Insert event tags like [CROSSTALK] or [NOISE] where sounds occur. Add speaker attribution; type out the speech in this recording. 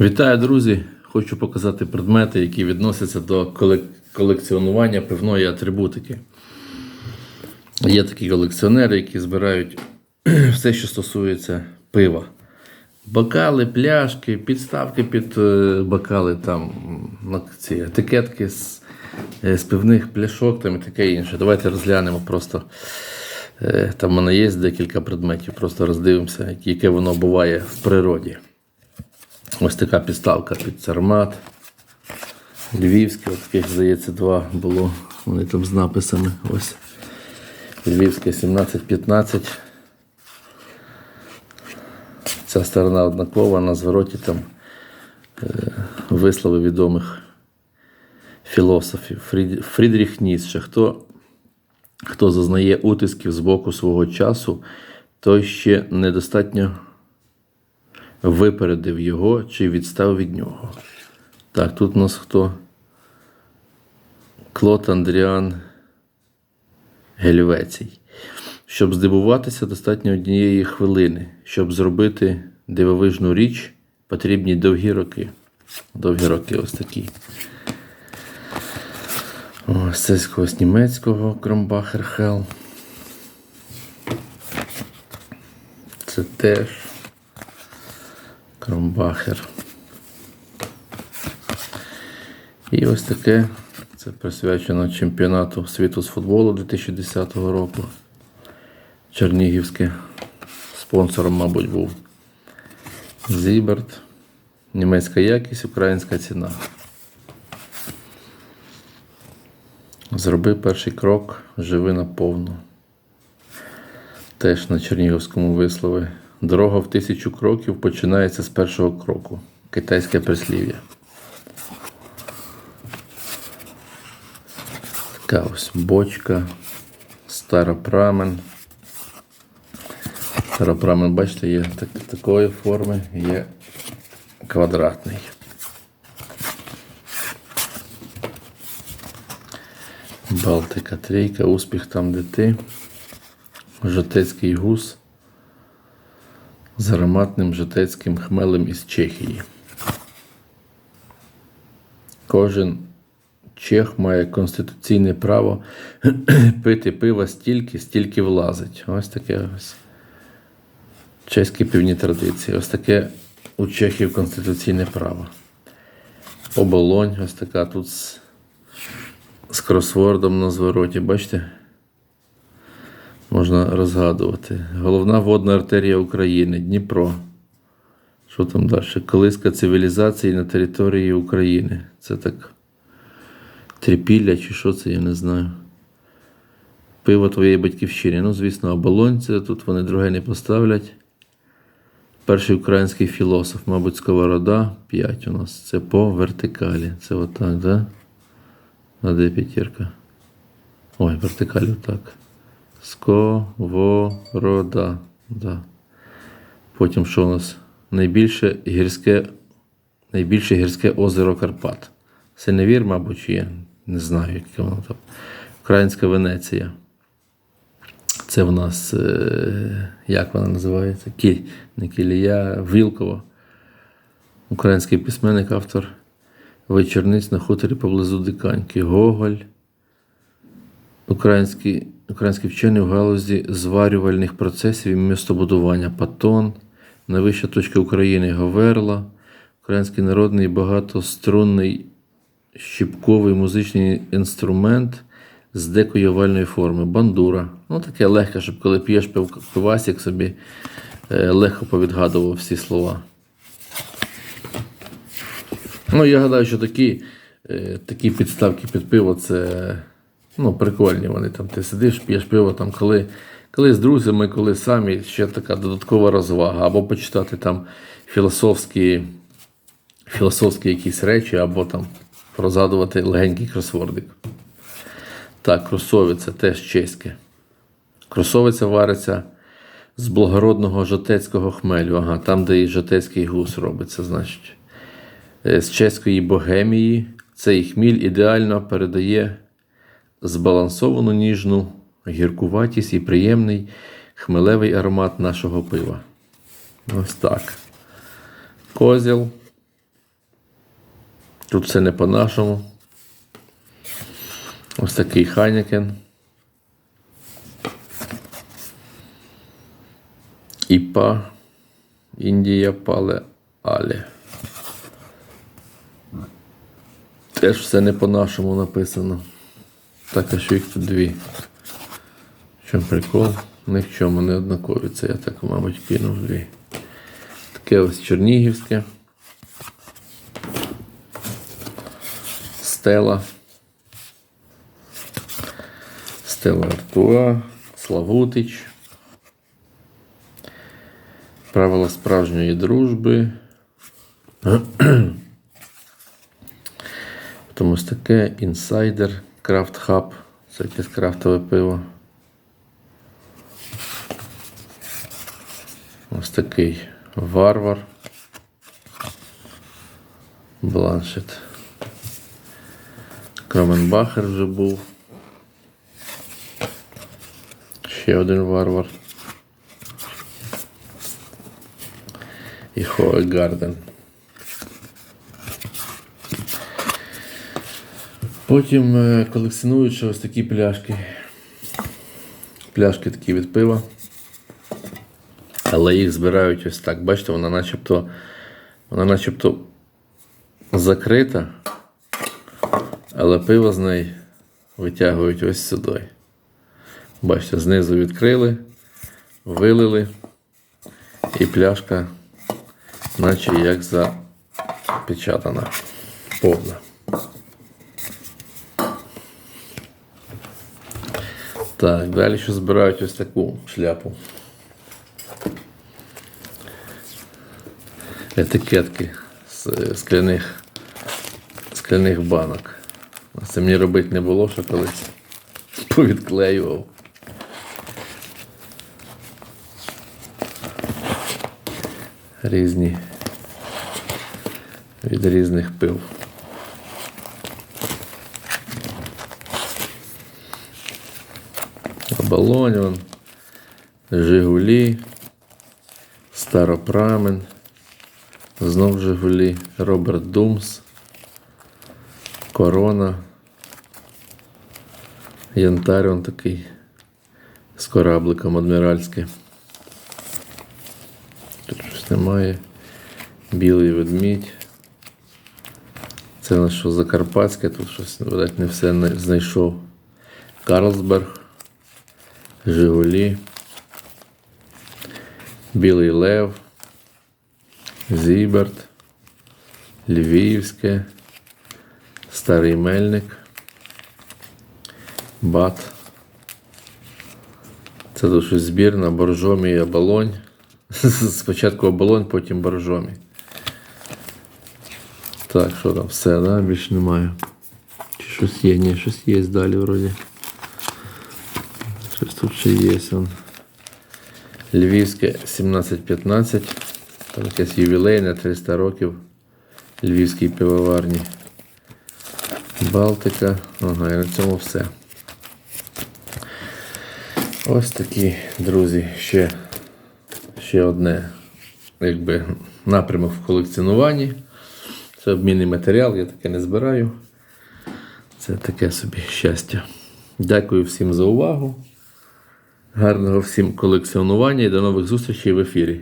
Speaker 1: Вітаю, друзі! Хочу показати предмети, які відносяться до колекціонування пивної атрибутики. Є такі колекціонери, які збирають [CLEARS THROAT] все, що стосується пива. Бокали, пляшки, підставки під е, бокали, там ці етикетки з, е, з пивних пляшок там і таке інше. Давайте розглянемо просто. Е, Там в мене є декілька предметів, просто роздивимося, яке воно буває в природі. Ось така підставка під цармат. Львівське, таких, здається, два було. Вони там з написами. Ось. Львівське 17-15. Ця сторона однакова, на звороті там е, вислови відомих філософів. Фрід- Фрідріх Ніцше. Хто, хто зазнає утисків з боку свого часу, той ще недостатньо випередив його чи відстав від нього. Так, тут у нас хто? Клод Андріан Гельвецій. Щоб здивуватися, достатньо однієї хвилини. Щоб зробити дивовижну річ, потрібні довгі роки. Довгі роки ось такі. Ось це з когось німецького Кромбахер Хел. Це теж. Кромбахер. І ось таке. Це присвячено чемпіонату світу з футболу 2010 року. Чернігівське. Спонсором, мабуть, був Зіберт. Німецька якість, українська ціна. Зроби перший крок, живи наповну. Теж на Чернігівському вислові. Дорога в тисячу кроків починається з першого кроку. Китайське прислів'я. Така ось бочка. Старопрамен. Старопрамен, бачите, є так, такої форми, є квадратний. Балтика трійка, успіх там, де ти. Жотецький гус з ароматним жотецьким хмелем із Чехії. Кожен чех має конституційне право [CLEARS THROAT] пити пива стільки, стільки влазить. Ось таке ось. Чеські півні традиції. Ось таке у Чехів конституційне право. Оболонь, ось така тут з, з кросвордом на звороті. Бачите? Можна розгадувати. Головна водна артерія України Дніпро. Що там далі? Колиска цивілізації на території України. Це так. Трипілля чи що це, я не знаю. Пиво твоєї батьківщини. Ну, звісно, оболонь це тут вони друге не поставлять. Перший український філософ, мабуть, Сковорода. 5 у нас. Це по вертикалі. Це отак, да? А де п'ятірка? Ой, вертикалі отак. Сковорода. Да. Потім що у нас? Найбільше гірське, найбільше гірське озеро Карпат. Синевір, мабуть, чи є. Не знаю, яке воно там. Українська Венеція. Це в нас, е, як вона називається? Кіль, не Кілія, Вілкова. Український письменник, автор вечорниць на хуторі поблизу Диканьки. Гоголь. Український, український вчений в галузі зварювальних процесів і містобудування Патон, найвища точка України Говерла, український народний багатострунний щіпковий музичний інструмент з декої овальної форми. Бандура. Ну, таке легке, щоб коли п'єш пив, пивасик собі е, легко повідгадував всі слова. Ну, я гадаю, що такі, е, такі підставки під пиво це ну, прикольні. Вони там ти сидиш, п'єш пиво, там, коли, коли з друзями, коли самі ще така додаткова розвага, або почитати там філософські, філософські якісь речі, або там розгадувати легенький кросвордик. Так, кросовиця теж чеське. Кросовиця вариться з благородного жотецького хмелю. Ага, там, де і жотецький гус робиться, значить. Е, З чеської богемії цей хміль ідеально передає збалансовану ніжну гіркуватість і приємний хмелевий аромат нашого пива. Ось так. Козіл Тут все не по-нашому. Ось такий Хайнекен. ІПА. Індія Пале Але. Теж все не по-нашому написано. Так, а що їх тут дві? В чому прикол? Ні в чому не однакові. Це я так, мабуть, кинув дві. Таке ось Чернігівське. Стела. Стела Артуа. Славутич. Правила справжньої дружби. Тому ось таке інсайдер, крафт хаб. Це якесь крафтове пиво. Ось такий варвар. Бланшет. Кроменбахер вже був. Ще один варвар. І Хоегарден. Потім е, колекціонуючи ось такі пляшки. Пляшки такі від пива. Але їх збирають ось так. Бачите, вона начебто, вона начебто закрита, але пиво з неї витягують ось сюди. Бачите, знизу відкрили, вилили, і пляшка, наче як запечатана, повна. Так, далі ще збирають ось таку шляпу. Етикетки з е, скляних, скляних банок. Це мені робити не було, що колись [LAUGHS] повідклеював. Різні від різних пив. Оболонь, вон, Жигулі, Старопрамен, знов Жигулі, Роберт Думс, Корона, Янтарь он такий з корабликом адміральський. Тут щось немає. Білий ведмідь. Це у нас що Закарпатське, тут щось видать, не все знайшов. Карлсберг. Жигулі, Білий Лев, Зіберт, Львівське, Старий Мельник, Бат. Це тут щось збірна, боржомі і оболонь. [LAUGHS] Спочатку оболонь, потім боржомі. Так, що там? Все, да? Більше немає. Чи щось є? Ні, щось є далі вроді. Щось тут ще є. Львівське 1715. Там якесь ювілейне 300 років. Львівській пивоварні. Балтика. Ага, і на цьому все. Ось такі, друзі, ще, ще одне якби, напрямок в колекціонуванні. Це обмінний матеріал, я таке не збираю. Це таке собі щастя. Дякую всім за увагу. Гарного всім колекціонування і до нових зустрічей в ефірі.